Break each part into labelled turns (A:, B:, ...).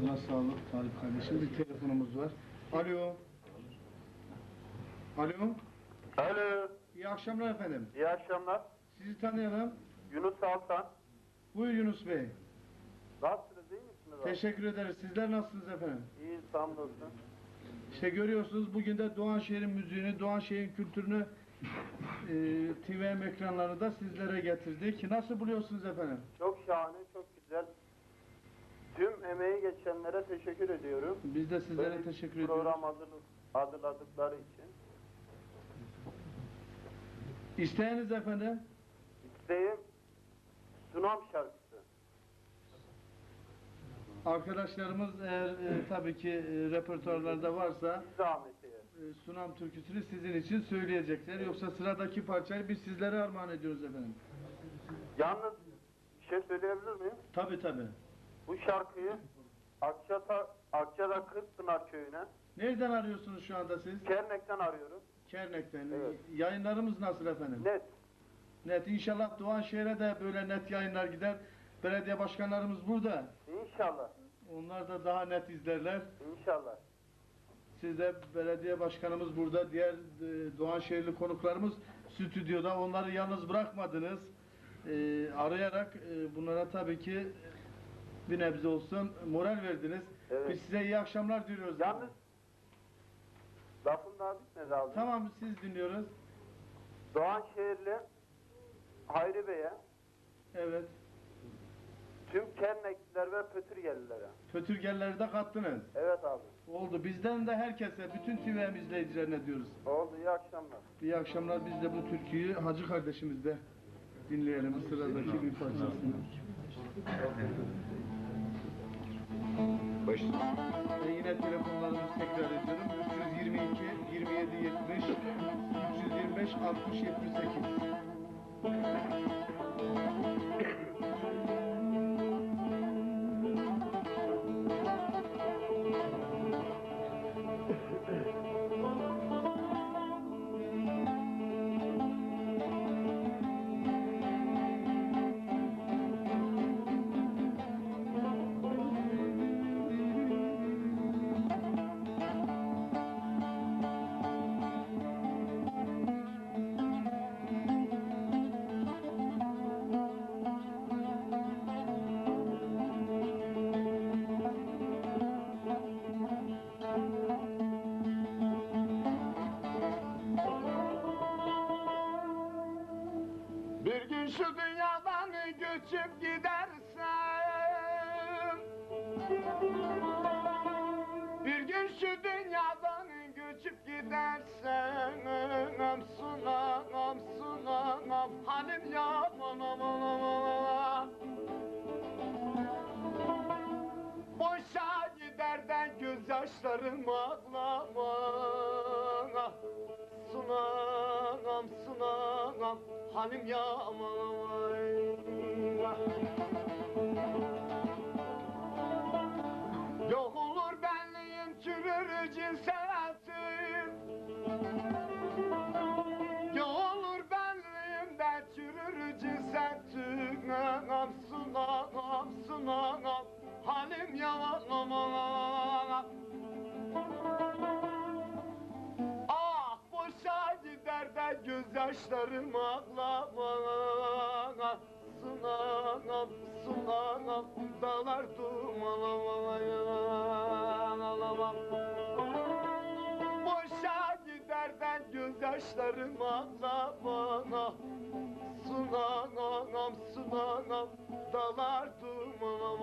A: Ağzına sağlık Talip kardeşim. Bir telefonumuz var. Alo. Alo.
B: Alo,
A: İyi akşamlar efendim.
B: iyi akşamlar.
A: Sizi tanıyalım.
B: Yunus Altan.
A: Buyur Yunus Bey.
B: Nasılsınız, iyi misiniz? abi?
A: Teşekkür ederiz. Sizler nasılsınız efendim?
B: İyi, hamdolsun.
A: İşte görüyorsunuz bugün de Doğanşehir'in müziğini, Doğanşehir'in kültürünü e, TVM ekranlarında sizlere getirdik. Nasıl buluyorsunuz efendim?
B: Çok şahane, çok güzel. Tüm emeği geçenlere teşekkür ediyorum.
A: Biz de sizlere
B: Böyle
A: teşekkür ediyoruz.
B: Program hazırladıkları için.
A: İsteğiniz efendim?
B: İsteğim Sunam şarkısı.
A: Arkadaşlarımız eğer e, tabii ki e, repertuarlarda varsa e, Sunam türküsünü sizin için söyleyecekler. Yoksa sıradaki parçayı biz sizlere armağan ediyoruz efendim.
B: Yalnız bir şey söyleyebilir miyim?
A: Tabii tabii.
B: Bu şarkıyı Akçata, Akçada Kırkpınar köyüne
A: Nereden arıyorsunuz şu anda siz?
B: Kernek'ten arıyorum.
A: Kernek'ten.
B: Evet.
A: Yayınlarımız nasıl efendim?
B: Net.
A: Net. İnşallah Doğanşehir'e de böyle net yayınlar gider. Belediye başkanlarımız burada.
B: İnşallah.
A: Onlar da daha net izlerler.
B: İnşallah.
A: Siz de belediye başkanımız burada. Diğer e, Doğanşehirli konuklarımız stüdyoda. Onları yalnız bırakmadınız. E, arayarak e, bunlara tabii ki bir nebze olsun moral verdiniz.
B: Evet.
A: Biz size iyi akşamlar diliyoruz.
B: Yalnız lafım daha bitmedi abi.
A: Tamam siz dinliyoruz.
B: Doğanşehirli Hayri Bey'e,
A: Evet.
B: tüm Kernekliler ve Pötürgelilere.
A: Fötürgelleri de kattınız.
B: Evet abi.
A: Oldu. Bizden de herkese, bütün TVM izleyicilerine diyoruz.
B: Oldu iyi akşamlar.
A: İyi akşamlar. Biz de bu türküyü Hacı kardeşimiz de dinleyelim sıradaki bir parçasını.
C: Baş...
A: Ve yine telefonlarımızı tekrar ediyorum. 322 27 70 325 60 78.
D: dünyadan göçüp gidersem Bir gün şu dünyadan göçüp gidersem Sunamam sunamam halim yaman aman aman Boşa gider de gözyaşlarım ağlama halim yaman Yok olur benliğim çürür cinsetim Yok olur benliğim de çürür cinsetim Sunamam sunamam halim yaman aman Ah de gözyaşlarım ağlama. Sunanam sunanam dağlar duman alamam Boşa gider de gözyaşlarım ağlama. Sunanam sunanam dağlar duman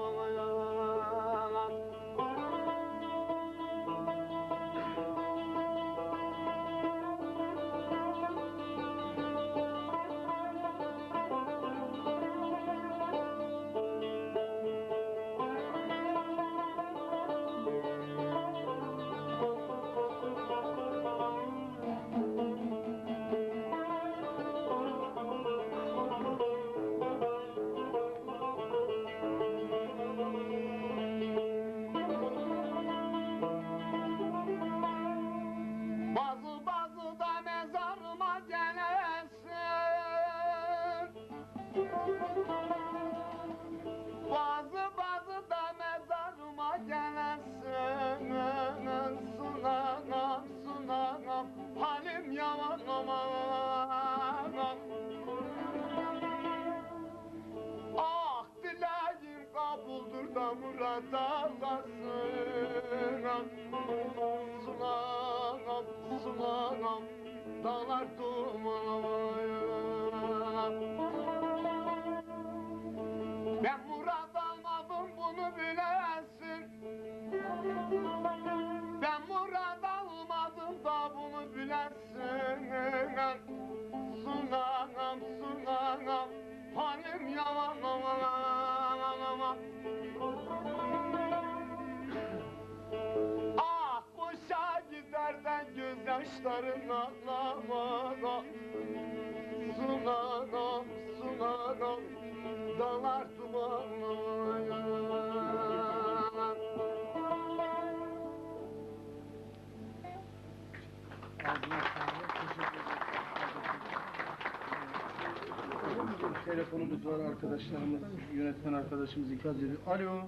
D: alamam da murada kalsın Sunağım, sunağım Dağlar duman Ben murad almadım bunu bilesin. Ben murad almadım da bunu bilesin. Sunağım, sunağım Halim yalan aman aman Ah boşa gider de gözyaşların ağlamana Sunanam, sunanam Dağlar dumanına
A: Ağzına sağlık. Teşekkür ederim. Telefonumuz var arkadaşlarımız, yönetmen arkadaşımız ikaz ediyor. Alo.